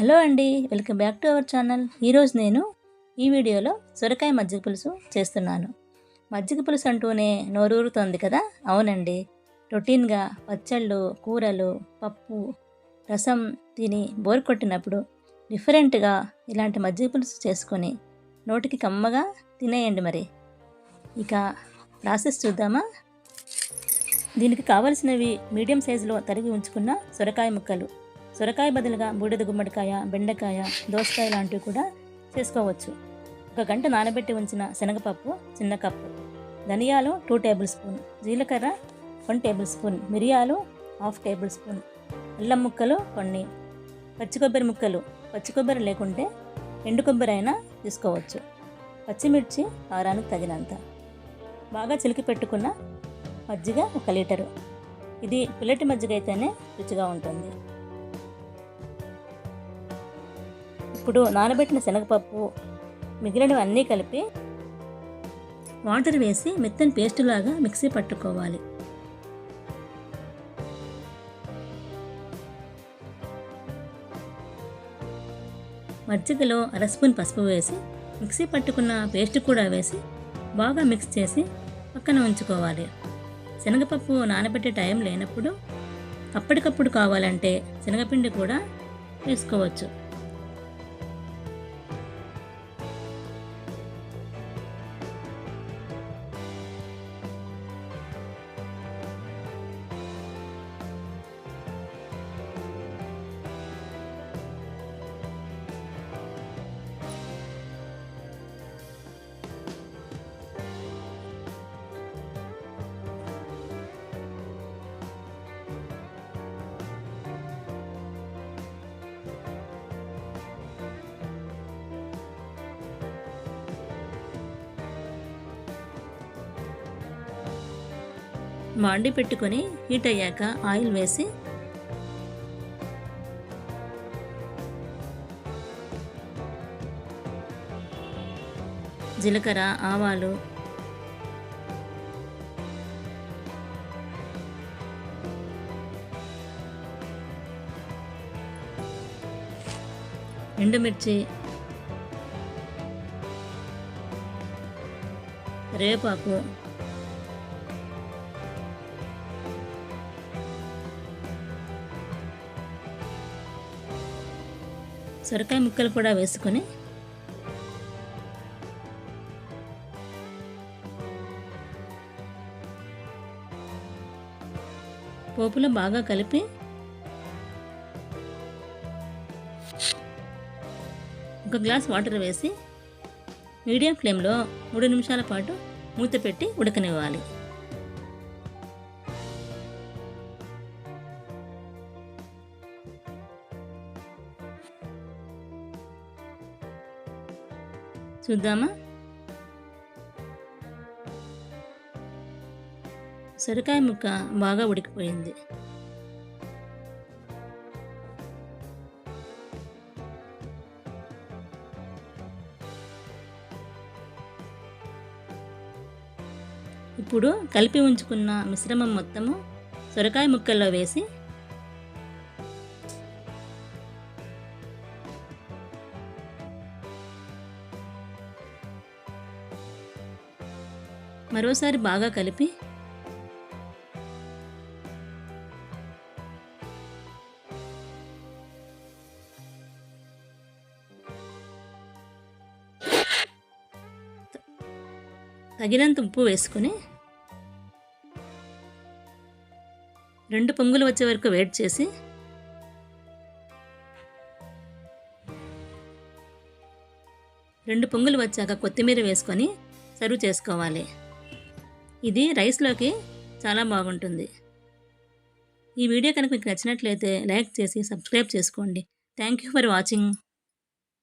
Hello అండి welcome back to our channel. ఈరోజు నేను ఈ వీడియోలో సొరకాయ మజ్జిగ పులుసు చేస్తున్నాను. మజ్జిగ పులుసు అంటూనే నోరూరుతోంది కదా? అవునండి. రొటీన్గా పచ్చళ్ళు కూరలు పప్పు రసం తిని బోర్ కొట్టినప్పుడు డిఫరెంట్గా ఇలాంటి మజ్జిగ పులుసు చేసుకొని నోటికి కమ్మగా తినేయండి మరి. ఇక ప్రాసెస్ చూద్దామా? దీనికి కావలసినవి మీడియం సైజులో తరిగి ఉంచుకున్న సొరకాయ ముక్కలు. సొరకాయ బదులుగా బూడిద గుమ్మడికాయ బెండకాయ దోసకాయ లాంటివి కూడా చేసుకోవచ్చు. ఒక గంట నానబెట్టి ఉంచిన శనగపప్పు చిన్న కప్పు ధనియాలు టూ టేబుల్ స్పూన్ జీలకర్ర వన్ టేబుల్ స్పూన్ మిరియాలు హాఫ్ టేబుల్ స్పూన్ అల్లం ముక్కలు కొన్ని పచ్చి కొబ్బరి ముక్కలు పచ్చి కొబ్బరి లేకుంటే ఎండు కొబ్బరి అయినా తీసుకోవచ్చు. పచ్చిమిర్చి కారానికి తగినంత. బాగా చిలికి పెట్టుకున్న మజ్జిగ ఒక లీటరు. ఇది పుల్లటి మజ్జిగ అయితేనే రుచిగా ఉంటుంది. ఇప్పుడు నానబెట్టిన శనగపప్పు మిగిలినవి అన్నీ కలిపి వాటర్ వేసి మెత్తని పేస్ట్ లాగా మిక్సీ పట్టుకోవాలి. మజ్జిగలో అర స్పూన్ పసుపు వేసి మిక్సీ పట్టుకున్న పేస్ట్ కూడా వేసి బాగా మిక్స్ చేసి పక్కన ఉంచుకోవాలి. శనగపప్పు నానబెట్టే టైం లేనప్పుడు అప్పటికప్పుడు కావాలంటే శనగపిండి కూడా వేసుకోవచ్చు. మాండి పెట్టుకొని హీట్ అయ్యాక ఆయిల్ వేసి జీలకర్ర ఆవాలు ఎండుమిర్చి రేపాకు సొరకాయ ముక్కలు కూడా వేసుకొని పోపులో బాగా కలిపి ఒక గ్లాస్ వాటర్ వేసి మీడియం ఫ్లేమ్లో మూడు నిమిషాల పాటు మూత పెట్టి ఉడకనివ్వాలి. చూద్దామా? సొరకాయ ముక్క బాగా ఉడికిపోయింది. ఇప్పుడు కలిపి ఉంచుకున్న మిశ్రమం మొత్తము సొరకాయ ముక్కల్లో వేసి మరోసారి బాగా కలిపి తగినంత ఉప్పు వేసుకొని రెండు పొంగులు వచ్చే వరకు వెయిట్ చేసి రెండు పొంగులు వచ్చాక కొత్తిమీర వేసుకొని సర్వ్ చేసుకోవాలి. ఇది రైస్లోకి చాలా బాగుంటుంది. ఈ వీడియో కనుక మీకు నచ్చినట్లయితే లైక్ చేసి సబ్స్క్రైబ్ చేసుకోండి. Thank you for watching